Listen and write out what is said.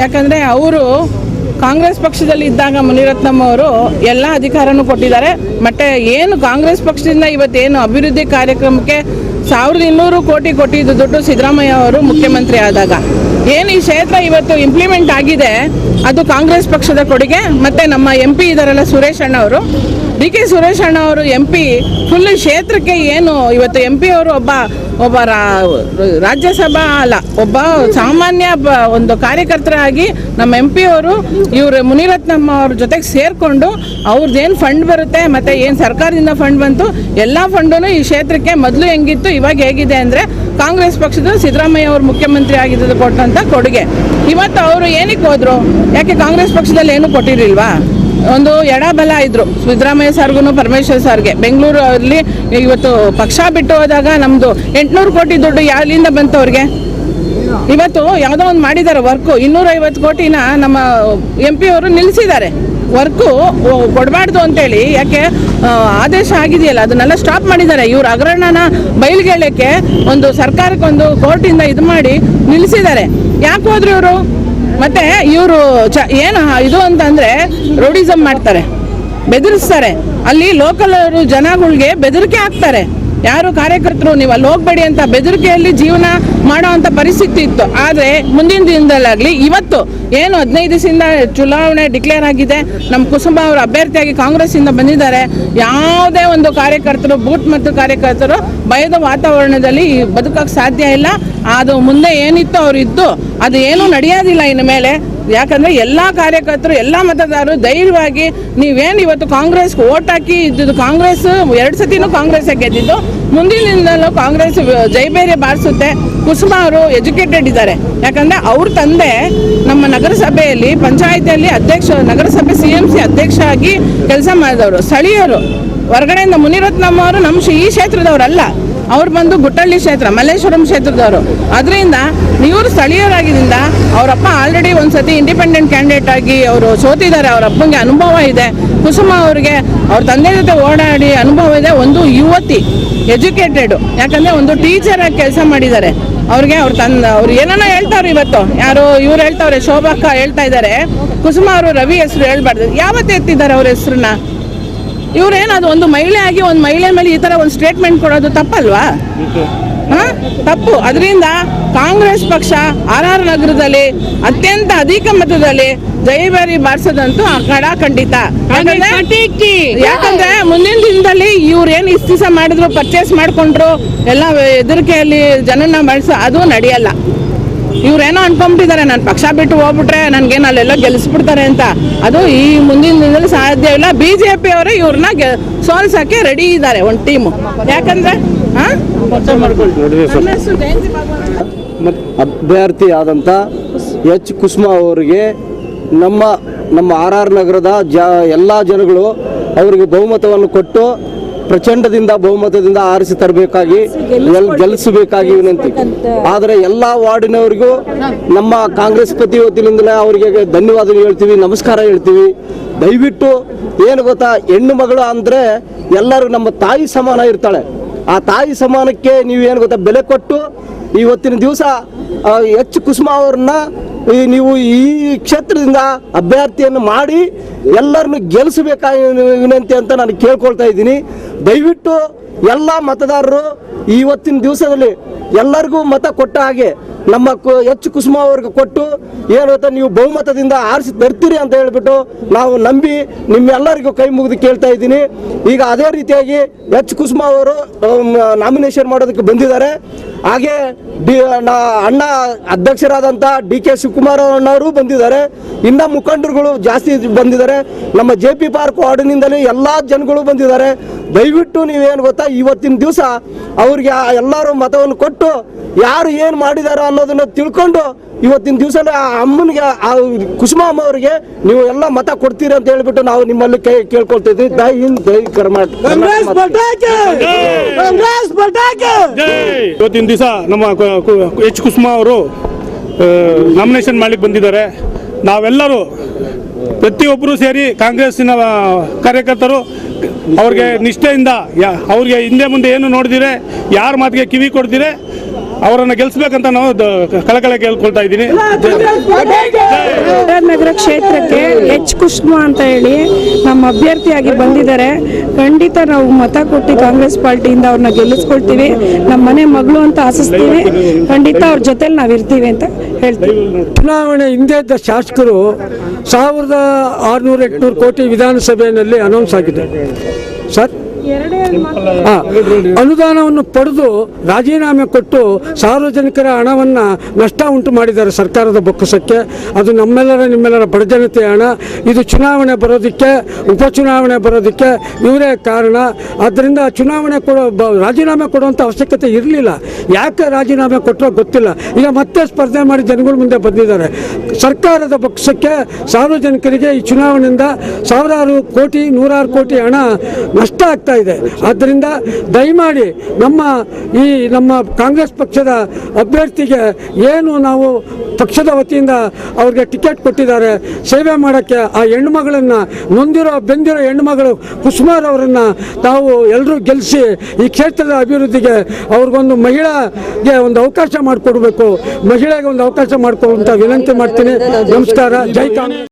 ಯಾಕಂದರೆ ಅವರು ಕಾಂಗ್ರೆಸ್ ಪಕ್ಷದಲ್ಲಿ ಇದ್ದಾಗ ಮುನಿರತ್ನಮ್ಮ ಅವರು ಎಲ್ಲ ಅಧಿಕಾರನೂ ಕೊಟ್ಟಿದ್ದಾರೆ. ಮತ್ತೆ ಏನು ಕಾಂಗ್ರೆಸ್ ಪಕ್ಷದಿಂದ ಇವತ್ತೇನು ಅಭಿವೃದ್ಧಿ ಕಾರ್ಯಕ್ರಮಕ್ಕೆ ಸಾವಿರದ ಇನ್ನೂರು ಕೋಟಿ ಕೊಟ್ಟಿದ್ದು ದುಡ್ಡು ಸಿದ್ದರಾಮಯ್ಯ ಅವರು ಮುಖ್ಯಮಂತ್ರಿ ಆದಾಗ. ಏನು ಈ ಕ್ಷೇತ್ರ ಇವತ್ತು ಇಂಪ್ಲಿಮೆಂಟ್ ಆಗಿದೆ, ಅದು ಕಾಂಗ್ರೆಸ್ ಪಕ್ಷದ ಕೊಡುಗೆ, ಮತ್ತೆ ನಮ್ಮ ಎಂ ಪಿ ಇದಾರಲ್ಲ ಸುರೇಶ್ ಅಣ್ಣ ಅವರು ಡಿ ಕೆ ಸುರೇಶ್ ಅಣ್ಣ ಅವರು ಎಂ ಪಿ ಫುಲ್ ಕ್ಷೇತ್ರಕ್ಕೆ ಏನು, ಇವತ್ತು ಎಂ ಪಿ ಅವರು ಒಬ್ಬ ಒಬ್ಬ ರಾಜ್ಯಸಭಾ ಅಲ್ಲ, ಒಬ್ಬ ಸಾಮಾನ್ಯ ಒಂದು ಕಾರ್ಯಕರ್ತರಾಗಿ ನಮ್ಮ ಎಂ ಪಿ ಅವರು, ಇವರು ಮುನಿರತ್ನಮ್ಮ ಅವ್ರ ಜೊತೆಗೆ ಸೇರಿಕೊಂಡು ಅವ್ರದ್ದೇನು ಫಂಡ್ ಬರುತ್ತೆ, ಮತ್ತು ಏನು ಸರ್ಕಾರದಿಂದ ಫಂಡ್ ಬಂತು, ಎಲ್ಲ ಫಂಡೂ ಈ ಕ್ಷೇತ್ರಕ್ಕೆ ಮೊದಲು ಹೆಂಗಿತ್ತು, ಇವಾಗ ಹೇಗಿದೆ ಅಂದರೆ ಕಾಂಗ್ರೆಸ್ ಪಕ್ಷದ ಸಿದ್ದರಾಮಯ್ಯ ಅವರು ಮುಖ್ಯಮಂತ್ರಿ ಆಗಿದ್ದು ಕೊಟ್ಟಂಥ ಕೊಡುಗೆ. ಇವತ್ತು ಅವರು ಏನಕ್ಕೆ ಹೋದರು? ಯಾಕೆ ಕಾಂಗ್ರೆಸ್ ಪಕ್ಷದಲ್ಲಿ ಏನು ಕೊಟ್ಟಿರಲಿಲ್ವಾ? ಒಂದು ಎಡಬಲ ಇದ್ರು. ಸಿದ್ದರಾಮಯ್ಯ ಸರ್ಗೂ ಪರಮೇಶ್ವರ್ ಸರ್ಗೆ. ಬೆಂಗಳೂರು ಅಲ್ಲಿ ಇವತ್ತು ಪಕ್ಷ ಬಿಟ್ಟು ಹೋದಾಗ ನಮ್ದು ಎಂಟುನೂರು ಕೋಟಿ ದುಡ್ಡು ಯಾವ್ಲಿಂದ ಬಂತು ಅವ್ರಿಗೆ ಇವತ್ತು ಯಾವುದೋ ಒಂದು ಮಾಡಿದ್ದಾರೆ ವರ್ಕು. ಇನ್ನೂರೈವತ್ತು ಕೋಟಿನ ನಮ್ಮ ಎಂ ಪಿ ಅವರು ನಿಲ್ಲಿಸಿದ್ದಾರೆ ವರ್ಕು ಕೊಡಬಾರ್ದು ಅಂತೇಳಿ. ಯಾಕೆ ಆದೇಶ ಆಗಿದೆಯಲ್ಲ, ಅದನ್ನೆಲ್ಲ ಸ್ಟಾಪ್ ಮಾಡಿದ್ದಾರೆ. ಇವ್ರ ಹಗರಣನ ಬಯಲ್ಗೆಳಕ್ಕೆ ಒಂದು ಸರ್ಕಾರಕ್ಕೊಂದು ಕೋರ್ಟಿಂದ ಇದು ಮಾಡಿ ನಿಲ್ಲಿಸಿದ್ದಾರೆ ಯಾಕೆ ಹೋದ್ರು ಇವರು? ಮತ್ತೆ ಇವರು ಚ ಏನು ಇದು ಅಂತಂದ್ರೆ ರೋಡಿಸಮ್ ಮಾಡ್ತಾರೆ. ಬೆದರಿಸ್ತಾರೆ. ಅಲ್ಲಿ ಲೋಕಲ್ ಜನಗಳಿಗೆ ಬೆದರಿಕೆ ಹಾಕ್ತಾರೆ. ಯಾರು ಕಾರ್ಯಕರ್ತರು, ನೀವು ಅಲ್ಲಿ ಹೋಗ್ಬೇಡಿ ಅಂತ ಬೆದರಿಕೆಯಲ್ಲಿ ಜೀವನ ಮಾಡೋ ಅಂತ ಪರಿಸ್ಥಿತಿ ಇತ್ತು. ಆದರೆ ಮುಂದಿನ ದಿನದಲ್ಲಾಗಲಿ ಇವತ್ತು ಏನು ಹದಿನೈದು ದಿವಸದಿಂದ ಚುನಾವಣೆ ಡಿಕ್ಲೇರ್ ಆಗಿದೆ, ನಮ್ಮ ಕುಸುಂಬ ಅವರು ಅಭ್ಯರ್ಥಿಯಾಗಿ ಕಾಂಗ್ರೆಸ್ಸಿಂದ ಬಂದಿದ್ದಾರೆ, ಯಾವುದೇ ಒಂದು ಕಾರ್ಯಕರ್ತರು, ಬೂತ್ ಮತ್ತು ಕಾರ್ಯಕರ್ತರು ಭಯದ ವಾತಾವರಣದಲ್ಲಿ ಬದುಕಕ್ಕೆ ಸಾಧ್ಯ ಇಲ್ಲ. ಅದು ಮುಂದೆ ಏನಿತ್ತು ಅವ್ರು ಇದ್ದು ಅದು ಏನೂ ನಡೆಯೋದಿಲ್ಲ ಇನ್ನು ಮೇಲೆ. ಯಾಕಂದ್ರೆ ಎಲ್ಲ ಕಾರ್ಯಕರ್ತರು, ಎಲ್ಲ ಮತದಾರರು ಧೈರ್ಯವಾಗಿ ನೀವೇನು ಇವತ್ತು ಕಾಂಗ್ರೆಸ್ಗೆ ಓಟ್ ಹಾಕಿ ಇದ್ದಿದ್ದು ಕಾಂಗ್ರೆಸ್, ಎರಡು ಸತಿನೂ ಕಾಂಗ್ರೆಸ್ ಗೆದ್ದಿದ್ದು. ಮುಂದಿನಿಂದಲೂ ಕಾಂಗ್ರೆಸ್ ಜೈಬೇರೆ ಬಾರಿಸುತ್ತೆ. ಕುಸುಮ ಅವರು ಎಜುಕೇಟೆಡ್ ಇದ್ದಾರೆ. ಯಾಕಂದ್ರೆ ಅವ್ರ ತಂದೆ ನಮ್ಮ ನಗರಸಭೆಯಲ್ಲಿ, ಪಂಚಾಯತಿಯಲ್ಲಿ ಅಧ್ಯಕ್ಷ, ನಗರಸಭೆ ಸಿ ಎಂ ಸಿ ಅಧ್ಯಕ್ಷ ಆಗಿ ಕೆಲಸ ಮಾಡಿದವರು, ಸ್ಥಳೀಯರು. ಹೊರಗಡೆಯಿಂದ ಮುನಿರತ್ನಮ್ಮ ಅವರು ನಮ್ಮ ಈ ಕ್ಷೇತ್ರದವರಲ್ಲ. ಅವ್ರು ಬಂದು ಗುಟ್ಟಳ್ಳಿ ಕ್ಷೇತ್ರ, ಮಲ್ಲೇಶ್ವರಂ ಕ್ಷೇತ್ರದವರು. ಅದರಿಂದ ಇವರು ಸ್ಥಳೀಯರಾಗಿದ್ದರಿಂದ ಅವರಪ್ಪ ಆಲ್ರೆಡಿ ಒಂದು ಸತಿ ಇಂಡಿಪೆಂಡೆಂಟ್ ಕ್ಯಾಂಡಿಡೇಟ್ ಆಗಿ ಅವರು ಸೋತಿದ್ದಾರೆ ಅವರ ಅಪ್ಪಂಗೆ ಅನುಭವ ಇದೆ. ಕುಸುಮ ಅವರಿಗೆ ಅವ್ರ ತಂದೆ ಜೊತೆ ಓಡಾಡಿ ಅನುಭವ ಇದೆ, ಒಂದು ಯುವತಿ ಎಜುಕೇಟೆಡ್ ಯಾಕಂದರೆ ಒಂದು ಟೀಚರ್ ಆಗಿ ಕೆಲಸ ಮಾಡಿದ್ದಾರೆ. ಅವ್ರಿಗೆ ಅವ್ರು ತಂದ ಅವ್ರು ಏನನ್ನ ಹೇಳ್ತಾವ್ರು ಇವತ್ತು. ಯಾರು ಇವ್ರು ಹೇಳ್ತಾವ್ರೆ, ಶೋಭಾಕ್ಕ ಹೇಳ್ತಾ ಇದ್ದಾರೆ. ಕುಸುಮ ಅವರು ರವಿ ಹೆಸರು ಹೇಳ್ಬಾರ್ದು. ಯಾವತ್ತು ಎತ್ತಿದ್ದಾರೆ ಅವ್ರ ಹೆಸರನ್ನ? ಇವ್ರೇನದು ಒಂದು ಮಹಿಳೆ ಆಗಿ ಒಂದು ಮಹಿಳೆ ಮೇಲೆ ಈ ತರ ಒಂದು ಸ್ಟೇಟ್ಮೆಂಟ್ ಕೊಡೋದು ತಪ್ಪಲ್ವಾ? ಹಾ? ತಪ್ಪು. ಅದರಿಂದ ಕಾಂಗ್ರೆಸ್ ಪಕ್ಷ ಆರ್ ಆರ್ ನಗರದಲ್ಲಿ ಅತ್ಯಂತ ಅಧಿಕ ಮತದಲ್ಲಿ ಜಯಬೇರಿ ಬಾರಿಸೋದಂತೂ ಕಡ ಖಂಡಿತ. ಯಾಕಂದ್ರೆ ಯಾಕಂದ್ರೆ ಮುಂದಿನ ದಿನದಲ್ಲಿ ಇವ್ರು ಏನು ಇಸ್ತೀಸ ಮಾಡಿದ್ರು ಪರ್ಚೇಸ್ ಮಾಡ್ಕೊಂಡ್ರು ಎಲ್ಲ ಎದುರಿಕೆಯಲ್ಲಿ ಜನನ ಮಾಡಿಸ ಅದು ನಡೆಯಲ್ಲ. ಇವ್ರೇನೋ ಅನ್ಕೊಂಬಿಟ್ಟಿದ್ದಾರೆ. ನಾನು ಪಕ್ಷ ಬಿಟ್ಟು ಹೋಗ್ಬಿಟ್ರೆ ನನ್ಗೇನು ಅಲ್ಲೆಲ್ಲ ಗೆಲ್ಲಿಸ್ಬಿಡ್ತಾರೆ ಅಂತ. ಅದು ಈ ಮುಂದಿನ ದಿನದಲ್ಲಿ ಸಾಧ್ಯ ಇಲ್ಲ. ಬಿ ಜೆ ಪಿ ಅವರೇ ಇವ್ರನ್ನ ಸೋಲ್ಸಕ್ಕೆ ರೆಡಿ ಇದ್ದಾರೆ ಒಂದು ಟೀಮು ಯಾಕಂದ್ರೆ ಅಭ್ಯರ್ಥಿ ಆದಂಥ ಎಚ್ ಕುಸುಮಾ ಅವರಿಗೆ ನಮ್ಮ ನಮ್ಮ ಆರ್ ಆರ್ ನಗರದ ಜ ಎಲ್ಲ ಜನಗಳು ಅವರಿಗೆ ಬಹುಮತವನ್ನು ಕೊಟ್ಟು ಪ್ರಚಂಡದಿಂದ ಬಹುಮತದಿಂದ ಆರಿಸಿ ತರಬೇಕಾಗಿ ಗೆಲ್ಲಿಸಬೇಕಾಗಿ ವಿನಂತಿ. ಆದರೆ ಎಲ್ಲ ವಾರ್ಡಿನವರಿಗೂ ನಮ್ಮ ಕಾಂಗ್ರೆಸ್ ಪತಿ ವತಿಯಿಂದಲೇ ಅವರಿಗೆ ಧನ್ಯವಾದ ಹೇಳ್ತೀವಿ ನಮಸ್ಕಾರ ಹೇಳ್ತೀವಿ. ದಯವಿಟ್ಟು ಏನು ಗೊತ್ತಾ ಹೆಣ್ಣು ಮಗಳು ಅಂದರೆ ಎಲ್ಲರೂ ನಮ್ಮ ತಾಯಿ ಸಮಾನ ಇರ್ತಾಳೆ. ಆ ತಾಯಿ ಸಮಾನಕ್ಕೆ ನೀವು ಏನು ಗೊತ್ತಾ ಬೆಲೆ ಕೊಟ್ಟು ಇವತ್ತಿನ ದಿವಸ ಎಚ್ ಕುಸುಮ ಅವ್ರನ್ನ ಈ ನೀವು ಈ ಕ್ಷೇತ್ರದಿಂದ ಅಭ್ಯರ್ಥಿಯನ್ನು ಮಾಡಿ ಎಲ್ಲರನ್ನು ಗೆಲ್ಲಿಸಬೇಕಾಗಿ ವಿನಂತಿ ಅಂತ ನಾನು ಕೇಳ್ಕೊಳ್ತಾ ಇದ್ದೀನಿ. ದಯವಿಟ್ಟು ಎಲ್ಲ ಮತದಾರರು ಇವತ್ತಿನ ದಿವಸದಲ್ಲಿ ಎಲ್ಲರಿಗೂ ಮತ ಕೊಟ್ಟ ಹಾಗೆ ನಮ್ಮ ಎಚ್ ಕುಸುಮಾ ಅವ್ರಿಗೆ ಕೊಟ್ಟು ಏನು ಗೊತ್ತಾ ನೀವು ಬಹುಮತದಿಂದ ಆರಿಸಿ ತರ್ತೀರಿ ಅಂತ ಹೇಳ್ಬಿಟ್ಟು ನಾವು ನಂಬಿ ನಿಮ್ಮೆಲ್ಲರಿಗೂ ಕೈ ಮುಗಿದು ಕೇಳ್ತಾ ಇದ್ದೀನಿ. ಈಗ ಅದೇ ರೀತಿಯಾಗಿ ಎಚ್ ಕುಸುಮ ಅವರು ನಾಮಿನೇಷನ್ ಮಾಡೋದಕ್ಕೆ ಬಂದಿದ್ದಾರೆ. ಹಾಗೆ ಡಿ ಅಣ್ಣ ಅಧ್ಯಕ್ಷರಾದಂಥ ಡಿ ಕೆ ಶಿವಕುಮಾರ್ ಅಣ್ಣವರು ಬಂದಿದ್ದಾರೆ. ಇನ್ನ ಮುಖಂಡರುಗಳು ಜಾಸ್ತಿ ಬಂದಿದ್ದಾರೆ. ನಮ್ಮ ಜೆ ಪಿ ಪಾರ್ಕ್ ವಾರ್ಡಿನಿಂದಲೇ ಎಲ್ಲ ಜನಗಳು ಬಂದಿದ್ದಾರೆ. ದಯವಿಟ್ಟು ನೀವೇನು ಗೊತ್ತಾ, ಇವತ್ತಿನ ದಿವಸ ಅವ್ರಿಗೆ ಎಲ್ಲರೂ ಮತವನ್ನು ಕೊಟ್ಟು ಯಾರು ಏನು ಮಾಡಿದಾರೋ ಅನ್ನೋ ಅನ್ನೋದನ್ನ ತಿಳ್ಕೊಂಡು ಇವತ್ತಿನ ದಿವಸ ಆ ಅಮ್ಮನಿಗೆ ಆ ಕುಸುಮ ಅಮ್ಮ ಅವರಿಗೆ ನೀವು ಎಲ್ಲ ಮತ ಕೊಡ್ತೀರಿ ಅಂತ ಹೇಳ್ಬಿಟ್ಟು ನಾವು ನಿಮ್ಮಲ್ಲಿ ಕೈ ಕೇಳ್ಕೊಳ್ತಿದ್ವಿ ದೈ ಹಿಂದ್ ದೈ ಕರ್ನಾಟಕ. ಇವತ್ತಿನ ದಿವಸ ನಮ್ಮ ಎಚ್ ಕುಸುಮಾ ಅವರು ನಾಮಿನೇಷನ್ ಮಾಡ್ಲಿಕ್ಕೆ ಬಂದಿದ್ದಾರೆ. ನಾವೆಲ್ಲರೂ ಪ್ರತಿಯೊಬ್ಬರು ಸೇರಿ ಕಾಂಗ್ರೆಸ್ಸಿನ ಕಾರ್ಯಕರ್ತರು ಅವ್ರಿಗೆ ನಿಷ್ಠೆಯಿಂದ ಅವ್ರಿಗೆ ಹಿಂದೆ ಮುಂದೆ ಏನು ನೋಡಿದಿರೆ ಯಾರ ಮಾತಿಗೆ ಕಿವಿ ಕೊಡ್ದಿರೆ ಅವರನ್ನು ಗೆಲ್ಲಿಸ್ಬೇಕಂತ ನಾವು ಕಳಕಳ ಕಳಕಳೆ ಕೇಳ್ಕೊಳ್ತಾ ಇದ್ದೀನಿ. ನಗರ ಕ್ಷೇತ್ರಕ್ಕೆ ಎಚ್ ಕುಷ್ಮ ಅಂತ ಹೇಳಿ ನಮ್ಮ ಅಭ್ಯರ್ಥಿಯಾಗಿ ಬಂದಿದ್ದಾರೆ. ಖಂಡಿತ ನಾವು ಮತ ಕೊಟ್ಟು ಕಾಂಗ್ರೆಸ್ ಪಾರ್ಟಿಯಿಂದ ಅವ್ರನ್ನ ಗೆಲ್ಲಿಸ್ಕೊಳ್ತೀವಿ. ನಮ್ಮ ಮನೆ ಮಗಳು ಅಂತ ಆಶಿಸ್ತೀವಿ ಖಂಡಿತ ಅವ್ರ ಜೊತೆಲಿ ನಾವು ಇರ್ತೀವಿ ಅಂತ ಹೇಳ್ತೀವಿ. ಚುನಾವಣೆ ಹಿಂದೆ ಇದ್ದ ಶಾಸಕರು ಸಾವಿರದ ಆರುನೂರ ಎಂಟುನೂರು ಕೋಟಿ ವಿಧಾನಸಭೆಯಲ್ಲಿ ಅನೌನ್ಸ್ ಆಗಿದೆ ಸರ್. ಅನುದಾನವನ್ನು ಪಡೆದು ರಾಜೀನಾಮೆ ಕೊಟ್ಟು ಸಾರ್ವಜನಿಕರ ಹಣವನ್ನು ನಷ್ಟ ಉಂಟು ಮಾಡಿದ್ದಾರೆ ಸರ್ಕಾರದ ಬೊಕ್ಕಸಕ್ಕೆ. ಅದು ನಮ್ಮೆಲ್ಲರ ನಿಮ್ಮೆಲ್ಲರ ಬಡಜನತೆಯ ಹಣ. ಇದು ಚುನಾವಣೆ ಬರೋದಕ್ಕೆ ಉಪಚುನಾವಣೆ ಬರೋದಕ್ಕೆ ಇವರೇ ಕಾರಣ. ಆದ್ದರಿಂದ ಚುನಾವಣೆ ಕೊಡೋ ರಾಜೀನಾಮೆ ಕೊಡುವಂಥ ಅವಶ್ಯಕತೆ ಇರಲಿಲ್ಲ. ಯಾಕೆ ರಾಜೀನಾಮೆ ಕೊಟ್ಟರೋ ಗೊತ್ತಿಲ್ಲ. ಈಗ ಮತ್ತೆ ಸ್ಪರ್ಧೆ ಮಾಡಿ ಜನಗಳ ಮುಂದೆ ಬಂದಿದ್ದಾರೆ. ಸರ್ಕಾರದ ಪಕ್ಷಕ್ಕೆ ಸಾರ್ವಜನಿಕರಿಗೆ ಈ ಚುನಾವಣೆಯಿಂದ ಸಾವಿರಾರು ಕೋಟಿ ನೂರಾರು ಕೋಟಿ ಹಣ ನಷ್ಟ ಆಗ್ತಾ ಇದೆ. ಆದ್ದರಿಂದ ದಯಮಾಡಿ ನಮ್ಮ ಈ ನಮ್ಮ ಕಾಂಗ್ರೆಸ್ ಪಕ್ಷದ ಅಭ್ಯರ್ಥಿಗೆ ಏನು ನಾವು ಪಕ್ಷದ ವತಿಯಿಂದ ಅವ್ರಿಗೆ ಟಿಕೆಟ್ ಕೊಟ್ಟಿದ್ದಾರೆ, ಸೇವೆ ಮಾಡೋಕ್ಕೆ ಆ ಹೆಣ್ಮಗಳನ್ನು ನೊಂದಿರೋ, ಬೆಂದಿರೋ ಹೆಣ್ಣುಮಗಳು ಕುಸುಮಾರ್ ಅವರನ್ನು ತಾವು ಎಲ್ಲರೂ ಗೆಲ್ಲಿಸಿ ಈ ಕ್ಷೇತ್ರದ ಅಭಿವೃದ್ಧಿಗೆ ಅವ್ರಿಗೊಂದು ಮಹಿಳೆಗೆ ಒಂದು ಅವಕಾಶ ಮಾಡಿಕೊಡ್ಬೇಕು. ಮಹಿಳೆಗೆ ಒಂದು ಅವಕಾಶ ಮಾಡಿಕೊಡುವಂತ ವಿನಂತಿ ಮಾಡ್ತೀನಿ. ನಮಸ್ಕಾರ. ಜೈ ಕಾಂಗ್ರೆಸ್.